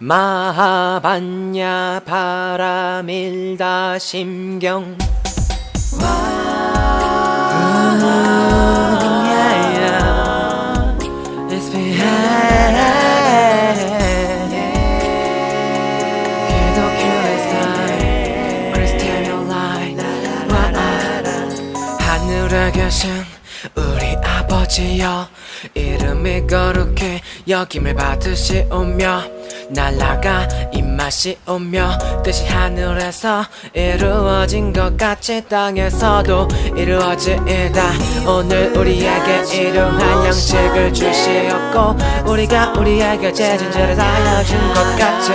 마하반야 바람일다 심경. 하늘에 계신 우리 아버지여 이름이 거룩해 여김을 받으시오며 날라가 입맛이 오며 뜻이 하늘에서 이루어진 것 같이 땅에서도 이루어지이다. 오늘 우리에게 일용할 양식을 주시었고 우리가 우리에게 죄진 죄를 사하여 준 것 같이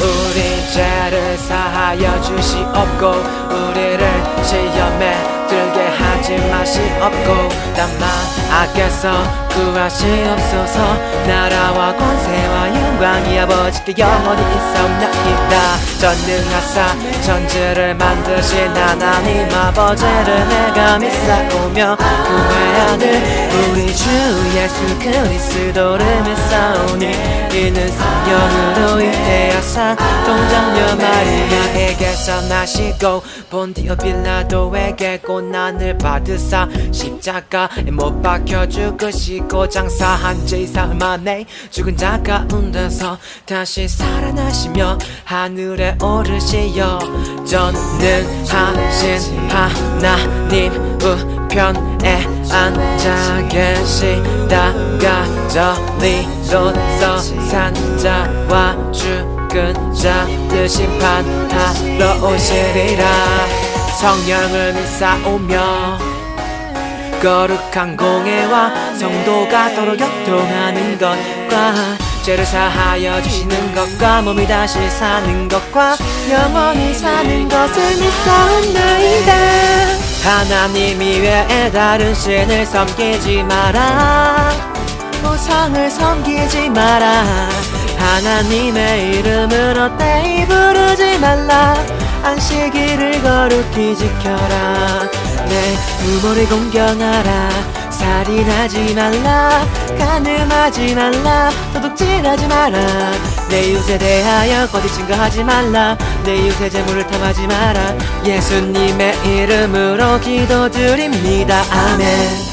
우리 죄를 사하여 주시옵고 우리를 시험에 들게 하 지 마시옵고 다만 악에서 구하시옵소서 나라와 권세와 영광이 아버지께 영원히 있사옵나이다. 전능하사 천지를 만드신 하나님 아버지를 내가 믿사오며 그의 아들 우리 주 예수 그리스도를 믿사오니 이는 성령으로 잉태하사 동정녀 마리아에게서 나시고 본디오 빌라도에게 고난을 받 으사 십자가에 못 박혀 죽으시고 장사한 지 사흘 만에 죽은 자 가운데서 다시 살아나시며 하늘에 오르시어 전능하신 하나님 우편에 앉아 계시다가 저리로서 산자와 죽은 자들 심판하러 오시리라 성령을 믿사오며 거룩한 공예와 성도가 서로 교통하는 것과 죄를 사하여 주시는 것과 몸이 다시 사는 것과 영원히 사는 것을 믿사옵나이다. 하나님 이외에 다른 신을 섬기지 마라. 우상을 섬기지 마라. 하나님의 이름으로 떼이 부르지 말라 안식일을 거룩히 지켜라. 내 부모를 공경하라. 살인하지 말라. 가늠하지 말라. 도둑질하지 마라. 내 이웃에 대하여 거짓 증거하지 말라. 내 이웃의 재물을 탐하지 마라. 예수님의 이름으로 기도드립니다. 아멘